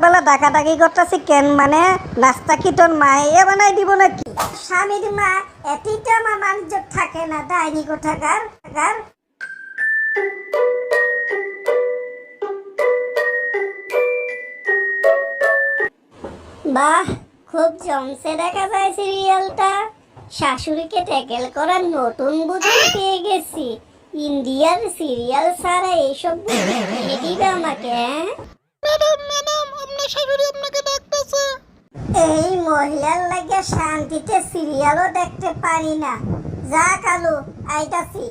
বেলা ডাকা ডাকি করতেছি কেন মানে? নাস্তা কি তোর মায়ে বানাই দিব নাকি? স্বামীর মা এটিতে আমার মানুষ থাকে না ডাইনি কোথাকার থাকার বাহ, খুব জমছে দেখা যায় সিরিয়ালটা শাশুড়িকে ট্যাকেল করার নতুন বুদ্ধি পেয়ে গেছি। ইন্ডিয়ার সিরিয়াল ছাড়া এইসব বুদ্ধি আমাকে হ্যাঁ? ম্যাডাম ম্যাডাম আপনার শাশুড়ি আপনাকে ডাকতেছে। এই মহিলার লাগে শান্তিতে সিরিয়ালও দেখতে পারি না। যা কালু আইতাছি।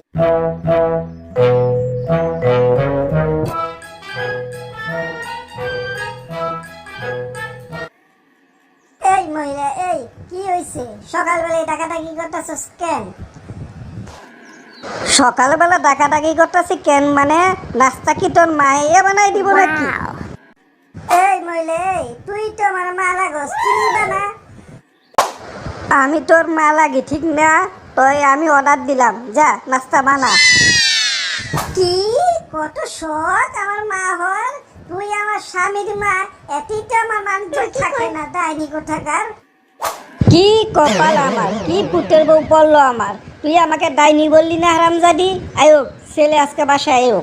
এই মহিলা এই কি হইছে? সকালবেলায় ডাকাডাকি করতেছস কেন? সকালবেলা ডাকাডাকি করতেছি কেন মানে? নাস্তা কি তোর মায়ে বানাই দিব নাকি? এই তুই তো আমার মা লাগস চিনবা না। আমি তোর মা লাগি ঠিক না? তাই আমি অর্ডার দিলাম। যা নাস্তা বানা। কি? কত শখ আমার মা হল। তুই আমার স্বামীর মা। এতেই তো আমার মানুষ থাকে না ডাইনি কোথাকার? কি কপাল আমার? কি পুতের বউ পড়ল আমার? তুই আমাকে ডাইনি বললি না হারামজাদি? আয়ো ছেলে আজকে বাসায় আয়ো।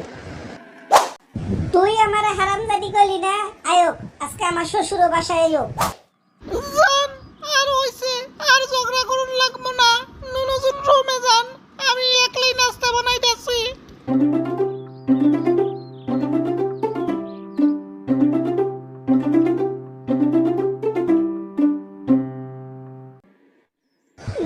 তুই আমার হারামজাদি করলি না? আয়ো আজকে আমার শ্বশুর বাসায় আয়ো আর হইছে আর ঝগড়া করুন লাগবো না। নুনজন রুমে যান আমি একলাই নাস্তা বানাইতেছি।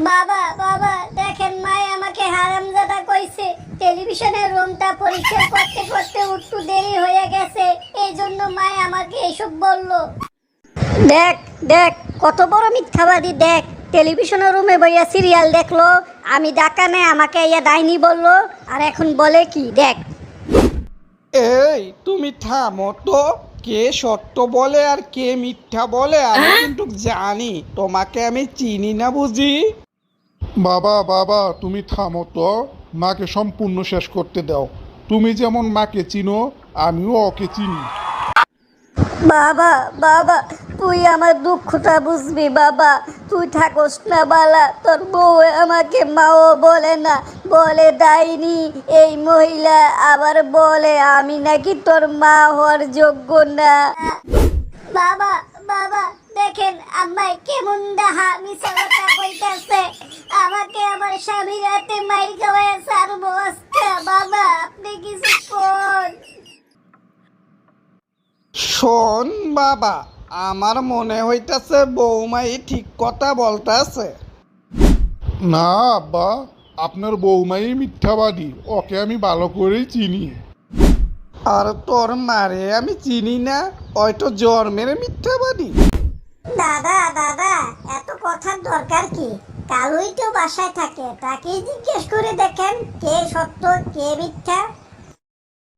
বাবা বাবা দেখেন মাই আমাকে হারামজাদা কইছে টেলিভিশনের রুমটা পরিষ্কার করতে করতে একটু দেরি হয়ে গেছে। এই জন্য মাই আমাকে এসব বলল দেখ দেখ কত বড় মিথ্যাবাদী দেখ টেলিভিশনের রুমে বইয়া সিরিয়াল দেখল। আমি ডাকা নেই আমাকে ইয়া ডাইনি বলল। আর এখন বলে কি দেখ। এই তুমি থামো তো। কে সত্য বলে আর কে মিথ্যা বলে আমি কিন্তু জানি। তোমাকে আমি চিনি না বুঝি? বাবা বাবা তুমি থামো তো। মাকে সম্পূর্ণ শেষ করতে দাও। তুমি যেমন মাকে চিনো আমিও ওকে চিনি। বাবা বাবা তুই আমার দুঃখটা বুঝবি বাবা। তুই থাকস না বালা। তোর বউ আমাকে মাও বলে না বলে দাইনি এই মহিলা আবার বলে আমি নাকি তোর মা হওয়ার যোগ্য না। বাবা বাবা দেখেন আমায় কেমন ডাহা মিশা কথা কইতাছে আমাকে আমার স্বামীর হাতে মাইর খাওয়ায় সারবো আজকে বাবা আপনি কিছু কোন। শোন বাবা আমার মনে হইতাছে বৌমাই ঠিক কথা বলতাছে। না আব্বা আপনার বৌমাই মিথ্যাবাদী ওকে আমি ভালো করেই চিনি। আর তোর মারে আমি চিনি না হয়তো জন্মের মিথ্যাবাদী। দাদা দাদা, এত কথার দরকার কি? কালুই তো বাসায় থাকে, তাকেই জিজ্ঞেস করে দেখেন কে সত্য, কে মিথ্যা।